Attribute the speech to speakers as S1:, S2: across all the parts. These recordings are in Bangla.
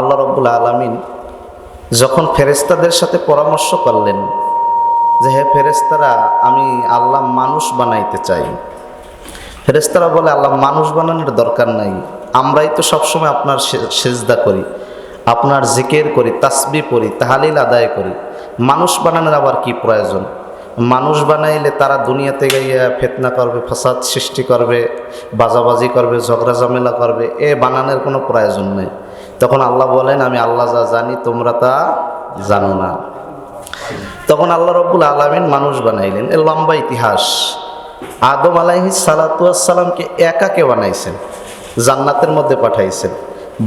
S1: আল্লাহ রব্বুল আলমিন যখন ফেরেস্তাদের সাথে পরামর্শ করলেন যে, হে ফেরেস্তারা আমি আল্লাহ মানুষ বানাইতে চাই। ফেরেস্তারা বলে, আল্লাহ মানুষ বানানোর দরকার নাই। আমরাই তো সবসময় আপনার সেজদা করি, আপনার জিকের করি, তাসবি পড়ি, তাহালিল আদায় করি। মানুষ বানানোর আবার কি প্রয়োজন? মানুষ বানাইলে তারা দুনিয়াতে গাইয়া ফেতনা করবে, ফাসাদ সৃষ্টি করবে, বাজাবাজি করবে, ঝগড়া ঝামেলা করবে, এ বানানোর কোনো প্রয়োজন নেই। তখন আল্লাহ বলেন, আমি আল্লাহ যা জানি, তোমরা তা জানো না। তখন আল্লাহ রব্বুল আলমিন মানুষ বানাইলেন। এর লম্বা ইতিহাস। আদম আলাইহি সালাতামকে একাকে বানাইছেন? জান্নাতের মধ্যে পাঠাইছেন।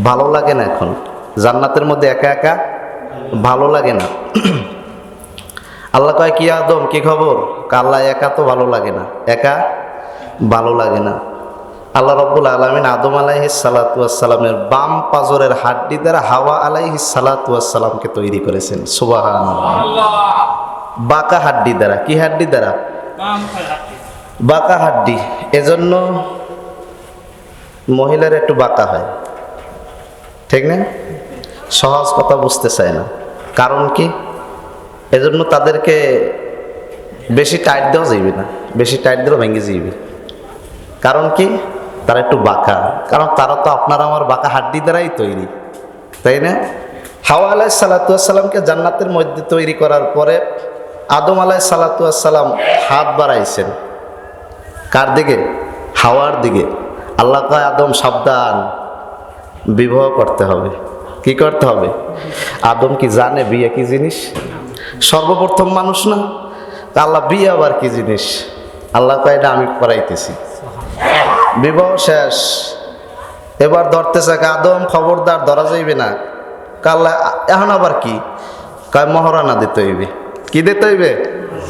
S1: ভালো লাগে না এখন? জান্নাতের মধ্যে একা একা? ভালো লাগে না। আল্লাহ কয়, কি আদম, কি খবর? কাল্লা একা তো ভালো লাগে না। একা? ভালো লাগে না। আল্লাহ রব্বুল আলমিন আদম আলাইহি সালাতামের বাম পাজরের হাড্ডি দ্বারা হাওয়া আলাইহি সালাতামকে তৈরি করেছেন। সুবাহান বাঁকা হাড্ডি দ্বারা। কি হাড্ডি দ্বারা? বাঁকা হাড্ডি। এজন্য মহিলার একটু বাঁকা হয়। ঠিক না? সহজ কথা বুঝতে চায় না। কারণ কি? এজন্য তাদেরকে বেশি টাইট দেওয়া যাইবে না। বেশি টাইট দিলেও ভেঙে যাইবে। কারণ কি? তারা একটু বাঁকা। কারণ তারা তো আপনার আমার বাঁকা হাড্ডি দ্বারাই তৈরি। তাই না? হাওয়া আলাই সালাতামকে জান্নাতের মধ্যে তৈরি করার পরে আদম আলাই সালাতাম হাত বাড়াইছেন। কার দিকে? হাওয়ার দিকে। আল্লাহ কয়, আদম, সাবধান। বিবাহ করতে হবে। কি করতে হবে? আদম কি জানে বিয়ে কি জিনিস? সর্বপ্রথম মানুষ না। আল্লাহ বিয়ে আবার কি জিনিস? আল্লাহ কয়, এটা আমি করাইতেছি। বিবাহ শেষ। এবার ধরতে চাকে আদম খবরদার, ধরা যাইবে না। কাল্লা, এখন আবার কি? কয়, মহারানা দিতে হইবে। কি দিতে হইবে?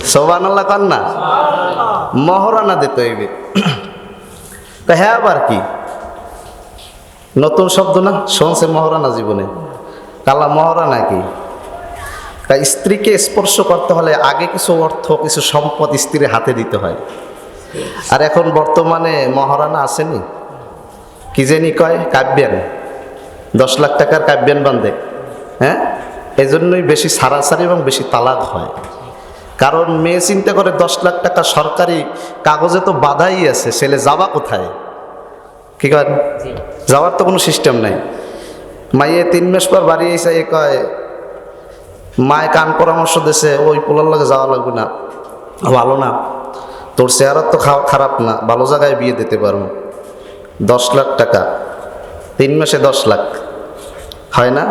S1: সোবান আল্লাহ কান না? মহারানা দিতে হইবে। হ্যাঁ আবার কি? নতুন শব্দ না? শুনছে মহারানা জীবনে। কাল্লা, মহারানা কি? তা স্ত্রীকে স্পর্শ করতে হলে আগে কিছু অর্থ, কিছু সম্পদ স্ত্রীর হাতে দিতে হয়। আর এখন বর্তমানে মহারানা আসেনি? কি জানি কয়? কাব্যান। দশ লাখ টাকার কাব্যান বান্ধে হ্যাঁ? এই জন্যই বেশি সারাসারি এবং বেশি তালাক হয়। কারণ মেয়ে চিন্তা করে দশ লাখ টাকা সরকারি কাগজে তো বাধাই আছে ছেলে যাবা কোথায়? কি কয়? যাওয়ার তো কোনো সিস্টেম নাই। মাইয়ে তিন মাস পর বাড়ি এসে এ কয় মায় কান পরামর্শ দিছে ওই পোলার লাগে যাওয়া লাগবে না। ভালো না। তোর চেহারা তো খারাপ না ভালো জায়গায় বিয়ে দিতে পারব। দশ লাখ টাকা। তিন মাসে দশ লাখ। হয় না?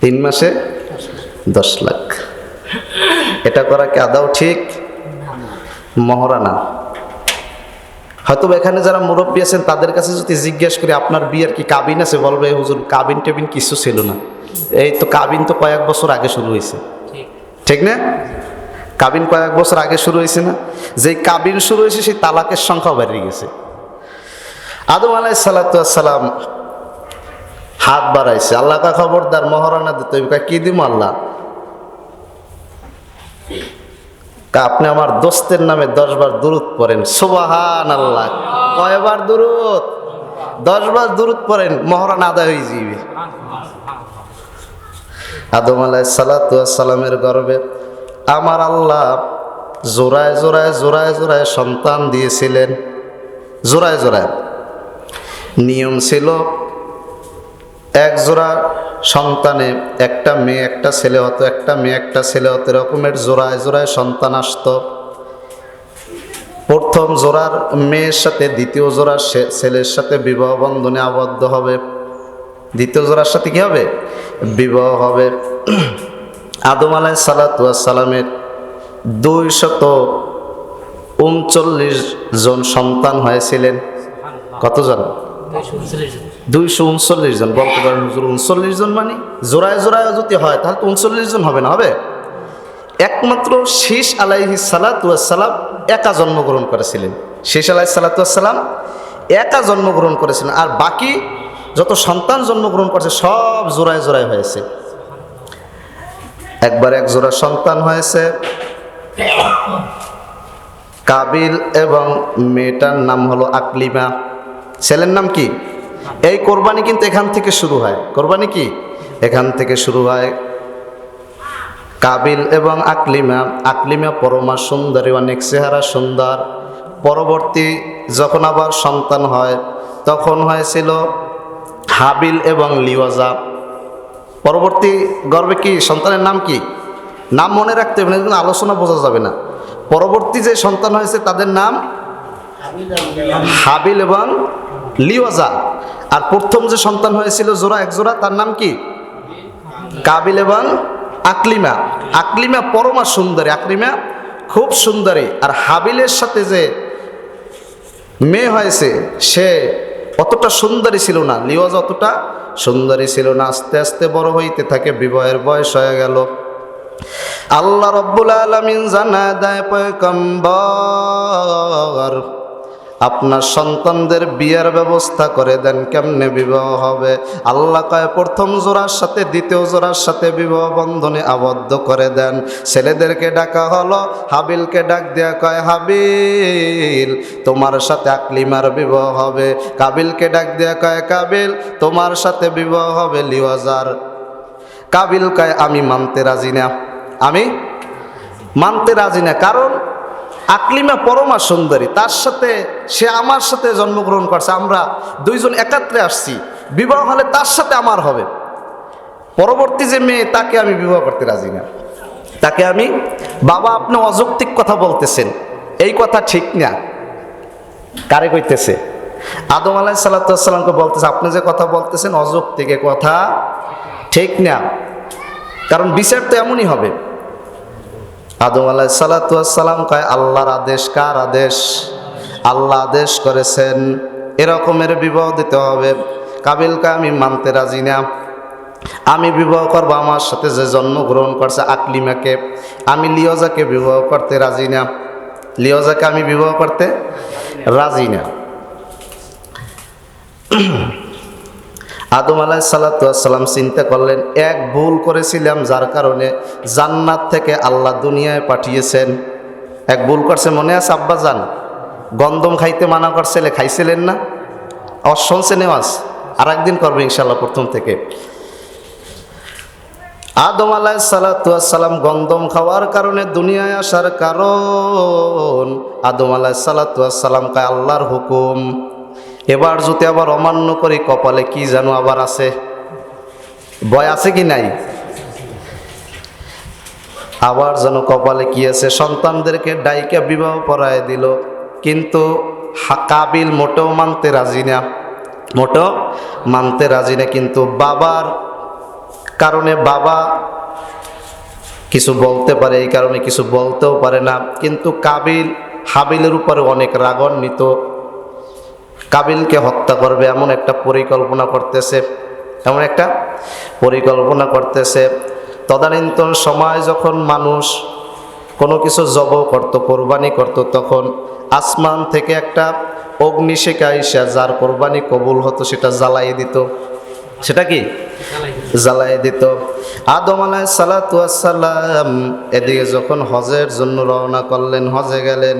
S1: তিন মাসে দশ লাখ। এটা করা কি আদাও ঠিক? মহারানা হয়তো এখানে যারা মুরব্বী আছেন তাদের কাছে যদি জিজ্ঞেস করি আপনার বিয়ের কি কাবিন আছে? বলবে হুজুর কাবিন টেবিন কিছু ছিল না। এই তো কাবিন তো কয়েক বছর আগে শুরু হয়েছে। ঠিক না? কাবিন কয়েক বছর আগে শুরু হয়েছে না? যেই কাবিন শুরু হয়েছে, সেই তালাকের সংখ্যা বেরিয়ে গেছে। আদম আলাই সালাতাম হাত বাড়াইছে। আল্লাহ কা খবরদার মহারানা দিতে হবে কি দিব আল্লাহ? আপনি আমার দোস্তের নামে দশবার দূরত পড়েন। সুবাহান আল্লাহ কয়বার দূরত দশবার দূরত পড়েন মহারান আদায় হয়ে যাবে আদম আলাই সালাতামের গর্বে আমার আল্লাহ জোড়ায় জোড়ায় জোড়ায় জোড়ায় সন্তান দিয়েছিলেন। জোড়ায় জোড়ায়। নিয়ম ছিল, এক জোড়া সন্তানে একটা মেয়ে, একটা ছেলে হতো, একটা মেয়ে, একটা ছেলে হতো, এরকমের জোড়ায় জোড়ায় সন্তান আসতো। প্রথম জোড়ার মেয়ের সাথে, দ্বিতীয় জোড়ার ছেলের সাথে বিবাহ বন্ধনে আবদ্ধ হবে। দ্বিতীয় জোড়ার সাথে কি হবে? বিবাহ হবে। আদম আলাই সালাতামের দুই শত উনচল্লিশ জন সন্তান হয়েছিলেন। কতজন? দুইশো উনচল্লিশ জন। বলতে পারেন হুজুর উনচল্লিশ জন মানে জোড়ায় জোড়ায় যদি হয় তাহলে তো উনচল্লিশ জন হবে না হবে? একমাত্র শেষ আলাইহি সালাতাম একা জন্মগ্রহণ করেছিলেন। শেষ আলাহি সালাতাম একা জন্মগ্রহণ করেছিলেন। আর বাকি যত সন্তান জন্মগ্রহণ করেছে সব জোড়ায় জোড়ায় হয়েছে। একবার এক জোড়া সন্তান হয়েছে। কাবিল এবং মেয়েটার নাম হলো আকলিমা। ছেলের নাম কি? এই কোরবানি কিন্তু এখান থেকে শুরু হয়। কোরবানি কি? এখান থেকে শুরু হয় কাবিল এবং আকলিমা। আকলিমা পরমা সুন্দরী, অনেক চেহারা সুন্দর। পরবর্তী যখন আবার সন্তান হয়, তখন হয়েছিল হাবিল এবং লিওয়াজা পরবর্তী গর্বে কি সন্তানের নাম কি? নাম মনে রাখতে হবে না আলোচনা বোঝা যাবে না। পরবর্তী যে সন্তান হয়েছে, তাদের নাম? হাবিল এবং লিওয়াজা আর প্রথম যে সন্তান হয়েছিল জোড়া, এক জোড়া, তার নাম কি? কাবিল এবং আকলিমা। আকলিমা পরমা সুন্দরী, আকলিমা খুব সুন্দরী। আর হাবিলের সাথে যে মেয়ে হয়েছে, সে অতটা সুন্দরী ছিল না লিওয়াজ অতটা সুন্দরী ছিল না। আস্তে আস্তে বড় হইতে থাকে, বিবাহের বয়স হয়ে গেল। আল্লাহ রব্বুল আলমিন জানা দেয় পয়কম্বর আপনার সন্তানদের বিয়ের ব্যবস্থা করে দেন, কেমনে বিবাহ হবে? আল্লাহ কয়, প্রথম জোড়ার সাথে দ্বিতীয় জোড়ার সাথে বিবাহ বন্ধনে আবদ্ধ করে দেন। ছেলেদেরকে ডাকা হলো, হাবিলকে ডাক দেয়া কয়, হাবিল, তোমার সাথে আকলিমার বিবাহ হবে। কাবিলকে ডাক দেয়া কয়, কাবিল, তোমার সাথে বিবাহ হবে লিওয়াজার। কাবিল কয়, আমি মানতে রাজি না। আমি মানতে রাজি না। কারণ আকলিমা পরমা সুন্দরী, তার সাথে সে আমার সাথে জন্মগ্রহণ করছে, আমরা দুইজন একাত্রে আসছি, বিবাহ হলে তার সাথে আমার হবে। পরবর্তী যে মেয়ে, তাকে আমি বিবাহ করতে রাজি না। তাকে আমি, বাবা আপনি অযৌক্তিক কথা বলতেছেন, এই কথা ঠিক না। কারে কইতেছে? আদম আলাহ সাল্লাতামকে বলতেছে, আপনি যে কথা বলতেছেন অযৌক্তিক কথা ঠিক না। কারণ বিচার তো এমনই হবে। আদম আলাহ সালাতাম কয়, আল্লাহর আদেশ কার আদেশ? আল্লাহ আদেশ করেছেন, এরকমের বিবাহ দিতে হবে। কাবিলকে আমি মানতে রাজি না। আমি বিবাহ করব আমার সাথে যে জন্মগ্রহণ করছে আকলিমাকে। আমি লিওজাকে বিবাহ করতে রাজি না। লিওজাকে আমি বিবাহ করতে রাজি না। আদম আলাহ সাল্লাম চিন্তা করলেন, এক ভুল করেছিলাম যার কারণে জান্নাত থেকে আল্লাহ দুনিয়ায় পাঠিয়েছেন। এক ভুল করছে মনে আছে আব্বা যান গন্দম খাইতে মানা করছিলে খাইছিলেন না? শুনছে নেওয়াজ আর একদিন করবে ইনশাল্লাহ প্রথম থেকে। আদম আলাহ সালাতাম গন্দম খাওয়ার কারণে দুনিয়ায় আসার কারণ আদম আলাহ সালাতাম কায় আল্লাহর হুকুম। এবার যদি আবার অমান্য করে কপালে কি যেন আবার আছে? ভয় আছে কি নাই? আবার যেন কপালে কি আছে? সন্তানদেরকে ডাইকা বিবাহ পড়ায় দিল, কিন্তু কাবিল মোটেও মানতে রাজি না। মোটেও মানতে রাজি না, কিন্তু বাবার কারণে বাবা কিছু বলতে পারে, এই কারণে কিছু বলতেও পারে না। কিন্তু কাবিল হাবিলের উপরে অনেক রাগান্বিত। কাবিলকে হত্যা করবে, এমন একটা পরিকল্পনা করতেছে, এমন একটা পরিকল্পনা করতেছে। তদানীন্তন সময় যখন মানুষ কোনো কিছু জব করত, কোরবানি করত, তখন আসমান থেকে একটা অগ্নিশিখা এসে যার কোরবানি কবুল হতো, সেটা জ্বালাই দিত। সেটা কি? জ্বালাই দিত। আদম আলাহ সালাতাম এদিকে যখন হজের জন্য রওনা করলেন, হজে গেলেন,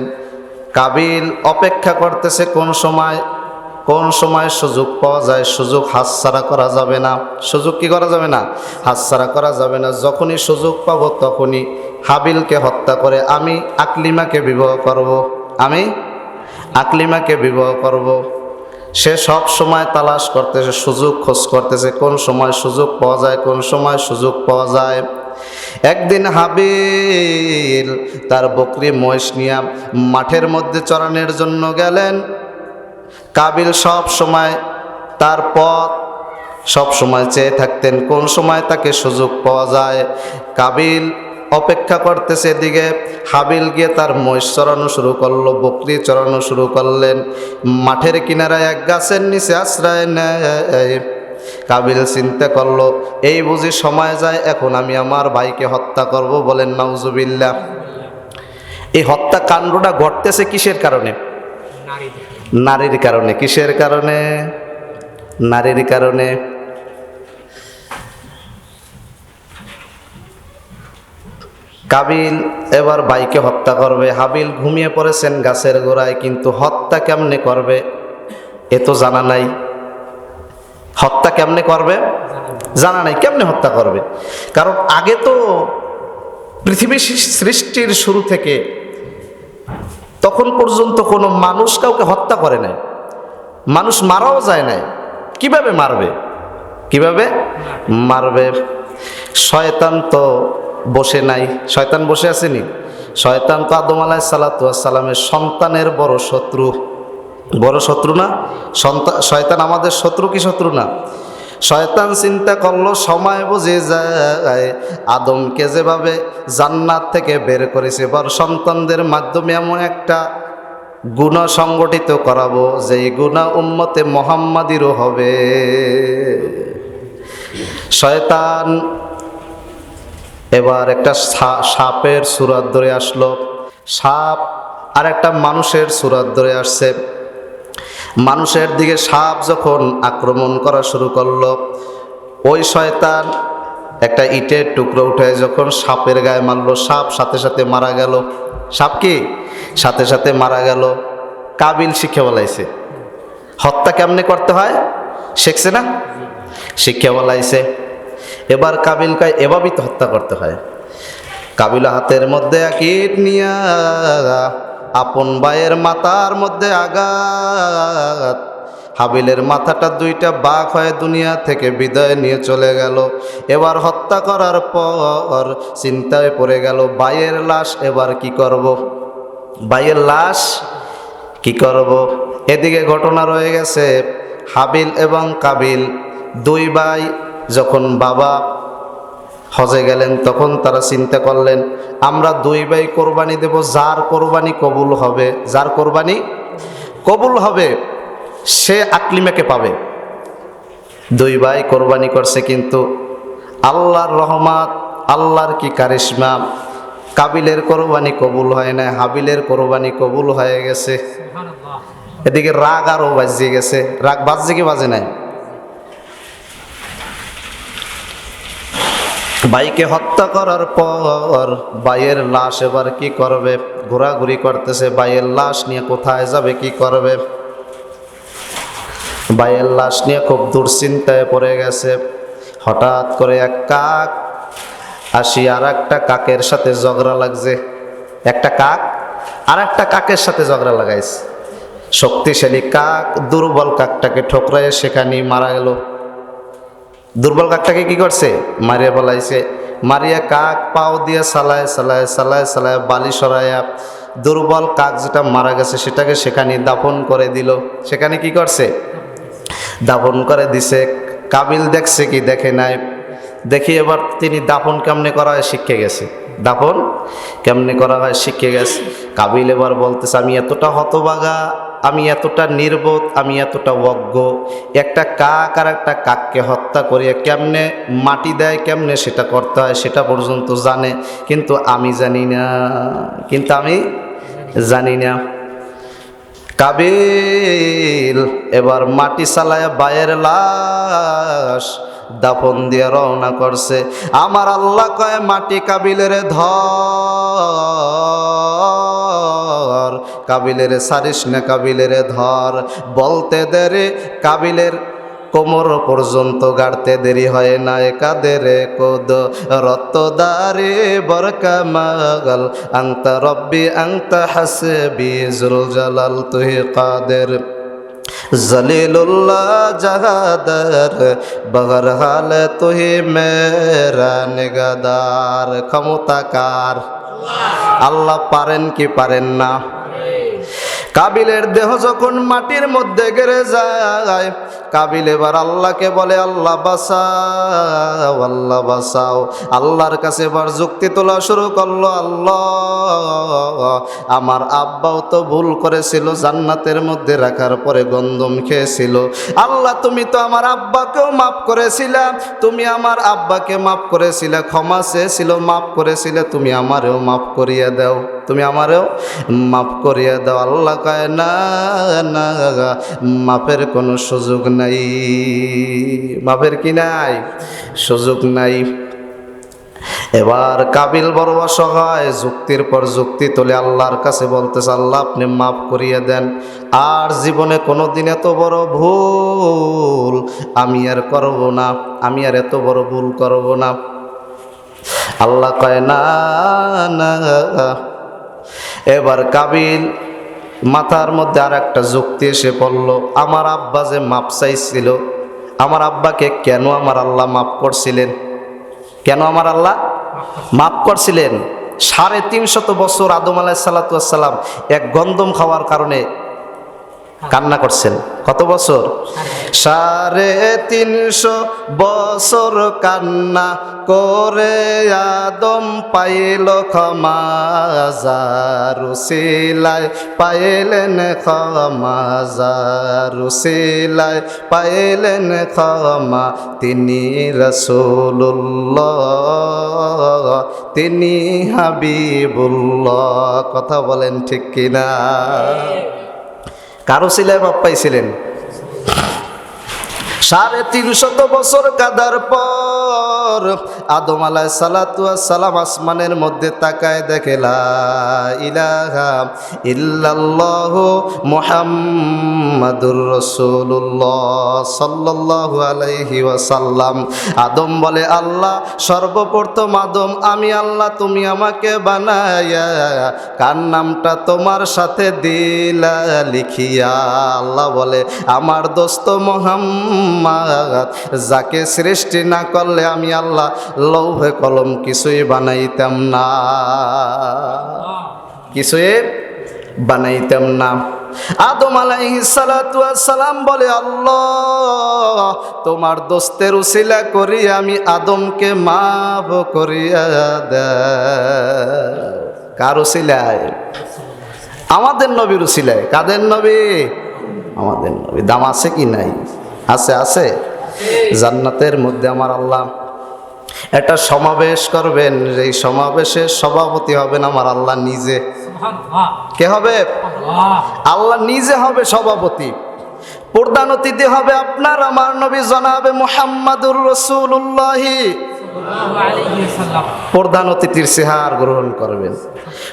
S1: কাবিল অপেক্ষা করতেছে কোন সময় কোন সময় সুযোগ পাওয়া যায়, সুযোগ হাতছাড়া করা যাবে না। সুযোগ কি করা যাবে না? হাতছাড়া করা যাবে না। যখনই সুযোগ পাবো তখনই হাবিলকে হত্যা করে আমি আকলিমাকে বিবাহ করব। আমি আকলিমাকে বিবাহ করব। সে সব সময় তালাশ করতেছে, সুযোগ খোঁজ করতেছে, কোন সময় সুযোগ পাওয়া যায়, কোন সময় সুযোগ পাওয়া যায়। একদিন হাবিল তার বকরি মহিষ নিয়ে মাঠের মধ্যে চড়ানোর জন্য গেলেন। কাবিল সব সময় তার পথ সব সময় চেয়ে থাকতেন। কোন সময় তাকে সুযোগ পাওয়া যায়? কাবিল অপেক্ষা করতেছে এদিকে। হাবিল গিয়ে তার মহিষ চড়ানো শুরু করল, বকরি চড়ানো শুরু করলেন। মাঠের কিনারায় এক গাছের নিচে আশ্রয় নেয়। কাবিল চিন্তা করল, এই বুঝি সময় যায়, এখন আমি আমার ভাইকে হত্যা করব বলেন নাউজুবিল্লাহ। এই হত্যা কাণ্ডটা ঘটতেছে কিসের কারণে? নারীর কারণে, কিসের কারণে? নারীর কারণে। কাবিল এবার বাইকে হত্যা করবে। হাবিল ঘুমিয়ে পড়েছেন গাছের গোড়ায়, কিন্তু হত্যা কেমনে করবে? এ তো জানা নাই। হত্যা কেমনে করবে? জানা নাই। কেমনে হত্যা করবে? কারণ আগে তো পৃথিবী সৃষ্টির শুরু থেকে পর্যন্ত কোনো মানুষ কাউকে হত্যা করে নাই। মানুষ মারাও যায় নাই। কীভাবে মারবে? কীভাবে? মারবে। শয়তান তো বসে নাই। শয়তান বসে আসেনি শয়তান তো আদম আলাহ সালাতামের সন্তানের বড় শত্রু। বড় শত্রু না? সন্তান শয়তান আমাদের শত্রু কি শত্রু না? শয়তান চিন্তা করল, সময় বুঝে যায়। আদমকে যেভাবে জান্নাত থেকে বের করেছে এবার সন্তানদের মাধ্যমে এমন একটা গুণা সংগঠিত করাবো, যেই গুণা উম্মতে মোহাম্মাদিরও হবে। শয়তান এবার একটা সাপের সুরাত ধরে আসলো। সাপ আর একটা মানুষের সুরাত ধরে আসছে। মানুষের দিকে সাপ যখন আক্রমণ করা শুরু করল, ওই শয়তান একটা ইটের টুকরো উঠে যখন সাপের গায়ে মারলো, সাপ সাথে সাথে মারা গেল। সাপ কি? সাথে সাথে মারা গেল, কাবিল শিখে বলাইছে। হত্যা কেমনে করতে হয়? শিখছে না? শিক্ষা বলাইছে। এবার কাবিল কায় এভাবেই তো হত্যা করতে হয়। কাবিল হাতের মধ্যে কীট নিয়া আপন ভাইয়ের মাথার মধ্যে আঘাত। হাবিলের মাথাটা দুইটা বাঘ হয়ে দুনিয়া থেকে বিদায় নিয়ে চলে গেল। এবার হত্যা করার পর চিন্তায় পড়ে গেল, ভাইয়ের লাশ এবার কি করব? ভাইয়ের লাশ কি করব? এদিকে ঘটনা রয়ে গেছে, হাবিল এবং কাবিল দুই ভাই, যখন বাবা হজে গেলেন তখন তারা চিন্তা করলেন আমরা দুই ভাই কোরবানি দেব যার কোরবানি কবুল হবে যার কোরবানি কবুল হবে সে আকলিমাকে পাবে। দুই ভাই কোরবানি করছে কিন্তু আল্লাহর রহমাত আল্লাহর কি কারিশমা কাবিলের কোরবানি কবুল হয় না হাবিলের কোরবানি কবুল হয়ে গেছে। এদিকে রাগ আরও বাজিয়ে গেছে রাগ বাজছে কি বাজে নাই? ভাইকে হত্যা করার পর ভাইয়ের লাশ এবার কি করবে? ঘোরাঘুরি করতেছে, ভাইয়ের লাশ নিয়ে কোথায় যাবে, কি করবে? ভাইয়ের লাশ নিয়ে খুব দুশ্চিন্তায় পড়ে গেছে। হঠাৎ করে এক কাক আসি আর একটা কাকের সাথে ঝগড়া লাগছে। একটা কাক আর একটা কাকের সাথে ঝগড়া লাগাইছে। শক্তিশালী কাক, দুর্বল কাকটাকে ঠোকরায় সেখানেই মারা গেল। দুর্বল কাকটাকে কি করছে? মারিয়া বলাইছে, মারিয়া, কাক পাও দিয়ে সালায় সালায় সালায় সালায় বালি সরাইয়া দুর্বল কাক যেটা মারা গেছে সেটাকে সেখানে দাফন করে দিল। সেখানে কি করছে? দাফন করে দিছে। কাবিল দেখছে কি? দেখে নাই। দেখি এবার তিনি দাফন কেমনে করা হয়? শিখে গেছে। দাফন কেমনে করা হয়? শিখে গেছে। কাবিল এবার বলতেছে, আমি এতটা হতবাগা আমি এতটা নির্বোধ, আমি এতটা অজ্ঞ। একটা কাক আর একটা কাককে হত্যা করিয়ে কেমনে মাটি দেয়, কেমনে সেটা করতে হয়, সেটা পর্যন্ত জানে। কিন্তু আমি জানি না। কিন্তু আমি জানি না। কাবিল, এবার মাটি চালায় বায়ের লাশ, দাফন দিয়ে রওনা করছে। আমার আল্লাহ কয়, মাটি কাবিলের ধর। কাবিলের সারিস না কাবিলের ধর। বলতে দেরে, কাবিলের কোমর পর্যন্ত গাড়তে দেরি হয় না কাদের কোদ। রত্তদারে বরকা মাগল আংতা রব্বি আংতা হাসবি জুল জালাল তুহি কাদের। জলিলুল্লাহ জাহাদার, বগর হাল তুহি মেরা নিগাদার। ক্ষমতাকার আল্লাহ পারেন কি পারেন না? কাবিলের দেহ যখন মাটির মধ্যে গেড়ে যায়, কাবিল এবার আল্লাহকে বলে, আল্লাহ বাসাও আল্লাহ বাসাও আল্লাহর কাছে এবার যুক্তি তোলা শুরু করল, আল্লাহ, আমার আব্বাও তো ভুল করেছিল, জান্নাতের মধ্যে রাখার পরে গন্ধম খেয়েছিল। আল্লাহ, তুমি তো আমার আব্বাকেও মাফ করেছিলে, তুমি আমার আব্বাকে মাফ করেছিলে, ক্ষমা চেয়েছিল, মাফ করেছিলে, তুমি আমারেও মাফ করিয়ে দাও। তুমি আমারও মাফ করিয়ে দাও। আল্লাহ কয়, না না মাফের কোনো সুযোগ নাই। মাফের কি নাই? সুযোগ নাই। এবার কাবিল বড় অসহায় যুক্তির পর যুক্তি তোলে আল্লাহর কাছে বলতেছে, আল্লাহ, আপনি মাফ করিয়ে দেন। আর জীবনে কোনো দিন এত বড় ভুল আমি আর করব না, আমি আর এত বড় ভুল করব না। আল্লাহ কয়, না না এবার কাবিল মাথার মধ্যে আর একটা যুক্তি এসে পড়ল, আমার আব্বা যে মাপ চাইছিল, আমার আব্বাকে কেন আমার আল্লাহ মাপ করছিলেন? কেন আমার আল্লাহ মাপ করছিলেন? সাড়ে তিনশত বছর আদম আলাহ সাল্লাতাম এক গন্দম খাওয়ার কারণে কান্না করছেন। কত বছর? সাড়ে তিনশো বছর কান্না করে আদম পাইল, ক্ষমা রুসিলায় পাইলেন, ক্ষমা রুসিলায় পাইলেন, ক্ষমা তিনি রসুল্লাহ তিনি হাবিবুল্লাহ। কথা বলেন ঠিক কিনা? কারও সিলায় মাপ পাইছিলেন সাড়ে তিনশত বছর কাদার পর আদম আলাহ সালাম আসমানের মধ্যে তাকায় দেখে, লা ইলাহা ইল্লাল্লাহ মুহাম্মাদুর রাসূলুল্লাহ সাল্লাল্লাহু আলাইহি ওয়াসাল্লাম। আদম বলে, আল্লাহ, সর্বপ্রথম আদম, আমি আল্লাহ, তুমি আমাকে বানায়া, কার নামটা তোমার সাথে দিলা লিখিয়া? আল্লাহ বলে, আমার দোস্ত মোহাম্মদ যাকে সৃষ্টি না করলে আমি আল্লাহ লৌহে কলম কিছুই বানাইতাম না। কিছুই বানাইতাম না। আদম সালাম বলে, আল্লাহ, তোমার দোস্তের উসিলা করি, আমি আদমকে মাফ করিয়া দে কার উসিলায়? আমাদের নবীর উসিলায়। কাদের নবী? আমাদের নবী। দাম আছে কি নাই? আছে আছে? জান্নাতের মধ্যে আমার আল্লাহ একটা সমাবেশ করবেন এই সমাবেশের সভাপতি হবেন আমার আল্লাহ নিজে। কে হবে? আল্লাহ নিজে হবে সভাপতি। প্রধান অতিথি হবে আপনার আমার নবী জনাবে মোহাম্মদুর রসুল্লাহি প্রধান অতিথির সেহার গ্রহণ করবেন।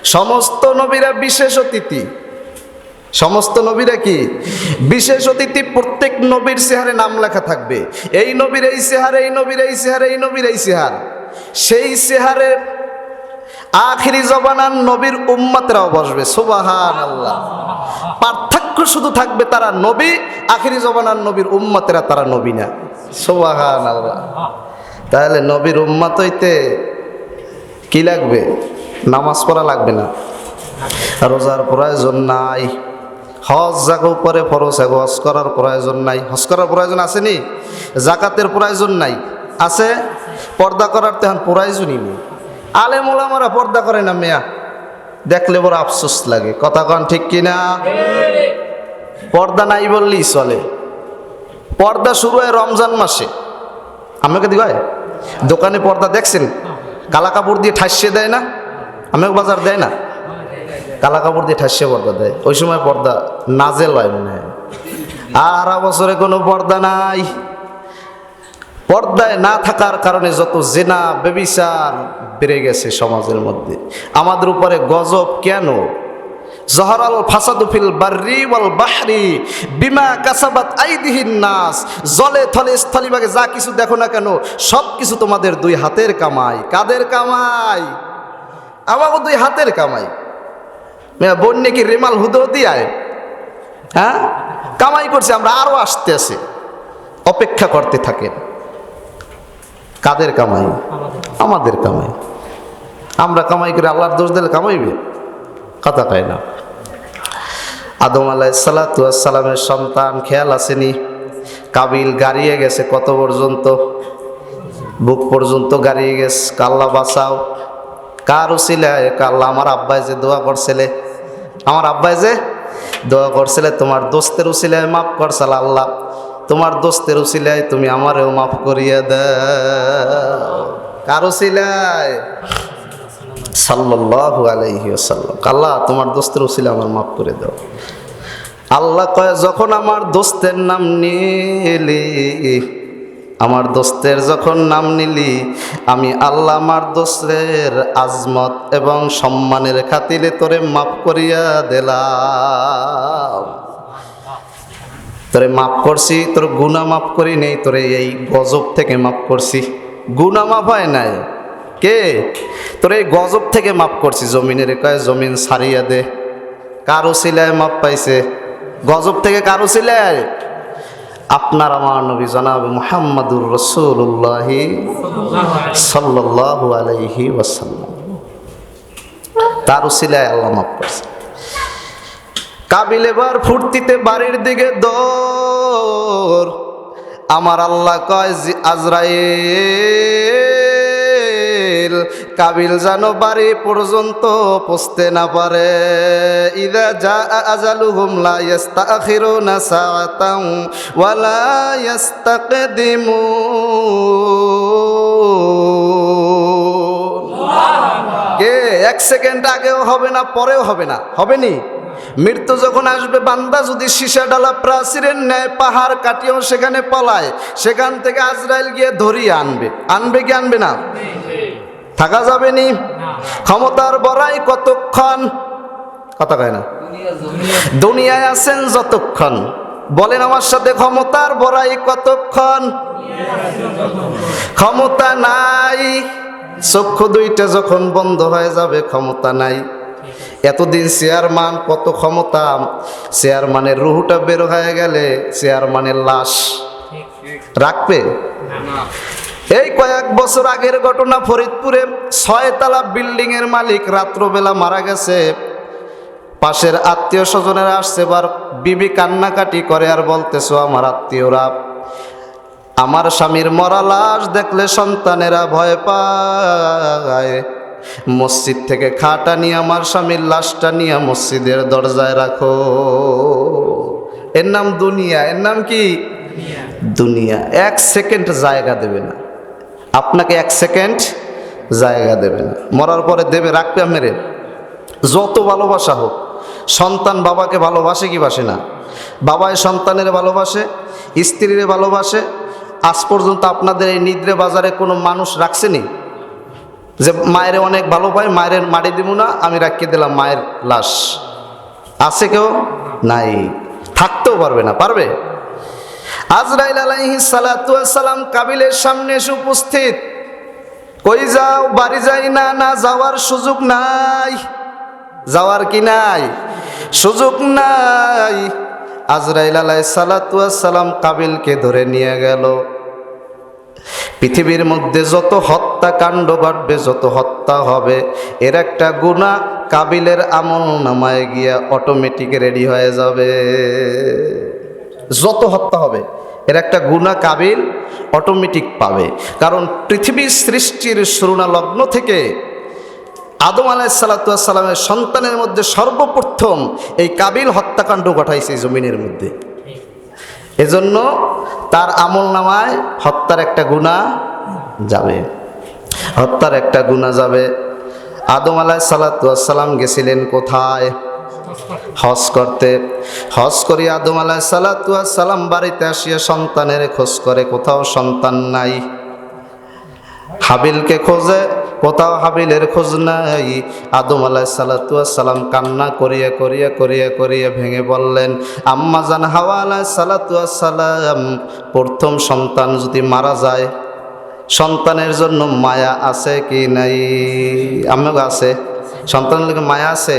S1: সমস্ত নবীরা বিশেষ অতিথি। সমস্ত নবীরা কি? বিশেষ অতিথি, প্রত্যেক নবীর সেহারে নাম লেখা থাকবে। এই নবীর এই সেহার এই নবীর এই সেহার এই নবীর এই সেহার সেই সেহারে আখিরি জবানার নবীর উম্মাতরাও বসবে সুবাহান আল্লাহ পার্থক্য শুধু থাকবে তারা নবী, আখিরি জবানার নবীর উম্মাতেরা তারা নবী না। সুবাহান আল্লাহ তাহলে নবীর উম্মাত হইতে কি লাগবে? নামাজ পড়া লাগবে না। রোজার প্রয়োজন নাই। হজ জাগো উপরে ফরজ আছে হজ করার প্রয়োজন নাই। হজ করার প্রয়োজন আসেনি জাকাতের প্রয়োজন নাই। আছে? পর্দা করার তেমন প্রয়োজনই নেই। আলেম ওলামারা পর্দা করে না মেয়া? দেখলে বড় আফসোস লাগে। কথা কন ঠিক কিনা পর্দা নাই বললেই চলে। পর্দা শুরু হয় রমজান মাসে। আমাকে দিগ দোকানে পর্দা দেখছেন? কালা কাপড় দিয়ে ঠাসিয়ে দেয় না? আমাকে বাজার দেয় না? কালা কাপড় দিয়ে ঠাসিয়ে পর্দা দেয়। ওই সময় পর্দা নাজেল হয় মনে হয়। আর বছরে কোনো পর্দা নাই। পর্দায় না থাকার কারণে যত জেনা বেবিচার বেড়ে গেছে সমাজের মধ্যে। আমাদের উপরে গজব কেন? জহরাল ফাসাদুফিল বার্রি ওয়াল বাহরি বিমা কাসাবাত আইদিহিন নাস। জলে থলে স্থলিভাগে যা কিছু দেখো না কেন, সব কিছু তোমাদের দুই হাতের কামাই। কাদের কামাই? আমাকে দুই হাতের কামাই। মেয়া বোন নাকি রেমাল হুদো দিয়ায় হ্যাঁ? কামাই করছে, আমরা আরও আসতে আসে অপেক্ষা করতে থাকেন। কাদের কামাই? আমাদের কামাই। আমরা কামাই করে আল্লাহর দোষ দিলে কামাইবে? কথা কয় না। আদম আলাহ সালাতামের সন্তান, খেয়াল আসেনি। কাবিল গাড়িয়ে গেছে কত পর্যন্ত? বুক পর্যন্ত গাড়িয়ে গেছে। কাল্লা বাঁচাও। কার উচিলায় কাল্লা আমার আব্বাই যে দোয়া করছিলে। আমার আব্বাই যে দোয়া করছিলে, তোমার দোস্তের উচিলায় মাফ করছাল আল্লাহ। তোমার দোস্তের উচিলায় তুমি আমারেও মাফ করিয়া দে কার উচিলায় আল্লাহ তোমার দোস্তের উচিলে আমার মাফ করে দাও। আল্লাহ কয়, যখন আমার দোস্তের নাম নিলি আমার দোস্তের যখন নাম নিলি, আমি আল্লাহ আমার দোস্তের আজমত এবং সম্মানের খাতিরে তোরে মাফ করিয়া দিলাম। তোরে মাফ করছি, তোর গুণা মাফ করি নেই, তোরে এই গজব থেকে মাফ করছি। গুণা মাফ হয় নাই। কে? তোর এই গজব থেকে মাফ করছি, জমিনের কয় জমিন সারিয়া দে। কারও সিলায় মাপ পাইছে। গজব থেকে কারও সিলায়? আপনার আমার নবী জনাব মোহাম্মদুর রসুল্লাহ সাল্লাহ আলহি ওয়াসাল্লাম। তার উসিলায় আল্লাহ মাফ করছে। কাবিল এবার ফুর্তিতে বাড়ির দিকে দৌড়। আমার আল্লাহ কয় আজরাইল কাবিল যেন বাড়ি পর্যন্ত পৌঁছতে না পারে। ইদা যা আজালুহুম লা ইস্তাখিরুনা সাআতাও ওয়া লা ইস্তাকদিমুন কে এক সেকেন্ড আগেও হবে না, পরেও হবে না, হবে নি? মৃত্যু যখন আসবে, বান্দা যদি সীসা ডালা প্রাচীরের ন্যায় পাহাড় কাটিয়েও সেখানে পলায়, সেখান থেকে আজরাইল গিয়ে ধরিয়ে আনবে। আনবে কি আনবে না? থাকা যাবে নি? ক্ষমতার বড়াই কতক্ষণ? কথা কয় না। দুনিয়ায় আছেন যতক্ষণ। বলেন আমার সাথে ক্ষমতার বড়াই কতক্ষণ? ক্ষমতা নাই। চক্ষু দুইটা যখন বন্ধ হয়ে যাবে ক্ষমতা নাই। এতদিন চেয়ারম্যান কত ক্ষমতা? চেয়ারম্যানের রুহুটা বের হয়ে গেলে চেয়ারম্যানের লাশ রাখবে? এই কয়েক বছর আগের ঘটনা ফরিদপুরে ছয়তলা বিল্ডিং এর মালিক রাত্রবেলা মারা গেছে। পাশের আত্মীয় স্বজনেরা আসছে এবার বিবি কান্নাকাটি করে আর বলতেছো আমার আত্মীয়রা আমার স্বামীর মরা লাশ দেখলে সন্তানেরা ভয় পায়। মসজিদ থেকে খাটা নিয়ে আমার স্বামীর লাশটা নিয়ে মসজিদের দরজায় রাখো। এর নাম দুনিয়া এর নাম কি? দুনিয়া। এক সেকেন্ড জায়গা দেবে না। আপনাকে এক সেকেন্ড জায়গা দেবে না মরার পরে দেবে, রাখবে মেরে। যত ভালোবাসা হোক, সন্তান বাবাকে ভালোবাসে কি বাসে না? বাবায় সন্তানের ভালোবাসে, স্ত্রীর ভালোবাসে, আজ পর্যন্ত আপনাদের এই নিদ্রে বাজারে কোনো মানুষ রাখছেনি যে মায়ের অনেক ভালো পায়, মায়ের মারি দিব না, আমি রাখিয়ে দিলাম মায়ের লাশ। আছে কেউ? নাই। থাকতেও পারবে না, পারবে? আজরাইল আলাইহি সালাম কাবিলের সামনে এসে উপস্থিত। কই যাও, বাড়ি যাই না না যাওয়ার সুযোগ নাই। যাওয়ার কি নাই? সুযোগ নাই। আজরাইল আলাই সালাম কাবিলকে ধরে নিয়ে গেল। পৃথিবীর মধ্যে যত হত্যাকাণ্ড ঘটবে, যত হত্যা হবে, এর একটা গুণা কাবিলের আমল নামায় গিয়া অটোমেটিক রেডি হয়ে যাবে। যত হত্যা হবে, এর একটা গুণা কাবিল অটোমেটিক পাবে। কারণ পৃথিবীর সৃষ্টির শুরুনা লগ্ন থেকে আদম আলাহিসাল্লামের সন্তানের মধ্যে সর্বপ্রথম এই কাবিল হত্যাকাণ্ড ঘটাইছে জমিনের মধ্যে। এজন্য তার আমল নামায় হত্যার একটা গুণা যাবে। হত্যার একটা গুণা যাবে। আদম আলাহ সালাতাম গেছিলেন কোথায়? হজ করতে, হজ করি আদম আলাহ সালাম বাড়িতে আসিয়া সন্তানের খোঁজ করে, কোথাও সন্তান নাই। হাবিলকে খোঁজে, কোথাও হাবিলের খোঁজ নাই। আদম আলাহ সালাতাম কান্না করিয়া করিয়া করিয়া করিয়া ভেঙে বললেন, আম্মা জান, হাওয়া আলাহ সালাতাম প্রথম সন্তান যদি মারা যায়, সন্তানের জন্য মায়া আছে কি নাই? আমিও আছে। সন্তানের মায়া আছে?